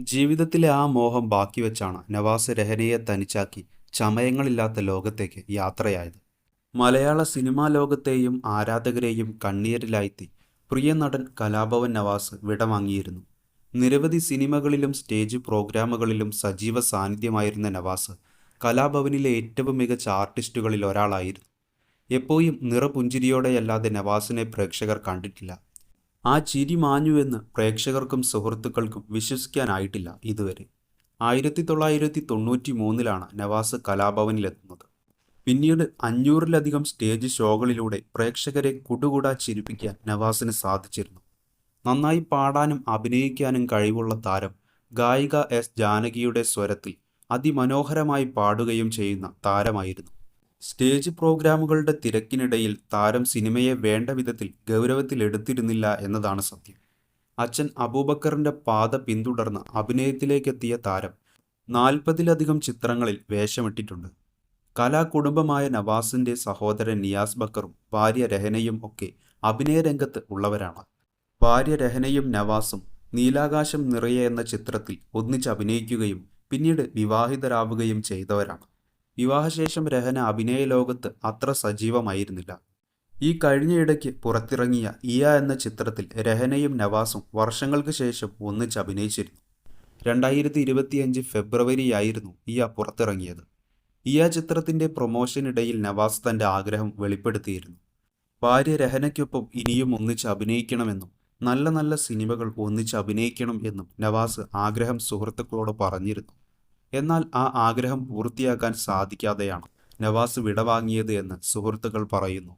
ജീവിതത്തിലെ ആ മോഹം ബാക്കി വെച്ചാണ് നവാസ് രഹനയെ തനിച്ചാക്കി ചമയങ്ങളില്ലാത്ത ലോകത്തേക്ക് യാത്രയായത്. മലയാള സിനിമാ ലോകത്തെയും ആരാധകരെയും കണ്ണീരിലാഴ്ത്തി പ്രിയ നടൻ കലാഭവൻ നവാസ് വിടവാങ്ങിയിരുന്നു. നിരവധി സിനിമകളിലും സ്റ്റേജ് പ്രോഗ്രാമുകളിലും സജീവ സാന്നിധ്യമായിരുന്ന നവാസ് കലാഭവനിലെ ഏറ്റവും മികച്ച ആർട്ടിസ്റ്റുകളിൽ ഒരാളായിരുന്നു. എപ്പോഴും നിറപുഞ്ചിരിയോടെയല്ലാതെ നവാസിനെ പ്രേക്ഷകർ കണ്ടിട്ടില്ല. ആ ചിരി മാഞ്ഞുവെന്ന് പ്രേക്ഷകർക്കും സുഹൃത്തുക്കൾക്കും വിശ്വസിക്കാനായിട്ടില്ല ഇതുവരെ. ആയിരത്തി തൊള്ളായിരത്തി തൊണ്ണൂറ്റി മൂന്നിലാണ് നവാസ് കലാഭവനിലെത്തുന്നത്. പിന്നീട് അഞ്ഞൂറിലധികം സ്റ്റേജ് ഷോകളിലൂടെ പ്രേക്ഷകരെ കുടുകുടാ ചിരിപ്പിക്കാൻ നവാസിന് സാധിച്ചിരുന്നു. നന്നായി പാടാനും അഭിനയിക്കാനും കഴിവുള്ള താരം ഗായിക എസ് ജാനകിയുടെ സ്വരത്തിൽ അതിമനോഹരമായി പാടുകയും ചെയ്യുന്ന താരമായിരുന്നു. സ്റ്റേജ് പ്രോഗ്രാമുകളുടെ തിരക്കിനിടയിൽ താരം സിനിമയെ വേണ്ട വിധത്തിൽ ഗൗരവത്തിലെടുത്തിരുന്നില്ല എന്നതാണ് സത്യം. അച്ഛൻ അബൂബക്കറിന്റെ പാത പിന്തുടർന്ന് അഭിനയത്തിലേക്കെത്തിയ താരം നാൽപ്പതിലധികം ചിത്രങ്ങളിൽ വേഷമിട്ടിട്ടുണ്ട്. കലാകുടുംബമായ നവാസിന്റെ സഹോദരൻ നിയാസ് ബക്കറും ഭാര്യ രഹനയും ഒക്കെ അഭിനയരംഗത്ത് ഉള്ളവരാണ്. ഭാര്യ രഹനയും നവാസും നീലാകാശം നിറയെ എന്ന ചിത്രത്തിൽ ഒന്നിച്ച് അഭിനയിക്കുകയും പിന്നീട് വിവാഹിതരാവുകയും ചെയ്തവരാണ്. വിവാഹശേഷം രഹന അഭിനയ ലോകത്ത് അത്ര സജീവമായിരുന്നില്ല. ഈ കഴിഞ്ഞയിടയ്ക്ക് പുറത്തിറങ്ങിയ ഇയ എന്ന ചിത്രത്തിൽ രഹനയും നവാസും വർഷങ്ങൾക്ക് ശേഷം ഒന്നിച്ച് അഭിനയിച്ചിരുന്നു. രണ്ടായിരത്തി ഇരുപത്തിയഞ്ച് ഫെബ്രുവരിയായിരുന്നു ഇയ പുറത്തിറങ്ങിയത്. ഇയ ചിത്രത്തിന്റെ പ്രൊമോഷനിടയിൽ നവാസ് തന്റെ ആഗ്രഹം വെളിപ്പെടുത്തിയിരുന്നു. ഭാര്യ രഹനയ്ക്കൊപ്പം ഇനിയും ഒന്നിച്ച് അഭിനയിക്കണമെന്നും നല്ല നല്ല സിനിമകൾ ഒന്നിച്ച് അഭിനയിക്കണം എന്നും നവാസ് ആഗ്രഹം സുഹൃത്തുക്കളോട് പറഞ്ഞിരുന്നു. എന്നാൽ ആ ആഗ്രഹം പൂർത്തിയാക്കാൻ സാധിക്കാതെയാണ് നവാസ് വിടവാങ്ങിയത് എന്ന് സുഹൃത്തുക്കൾ പറയുന്നു.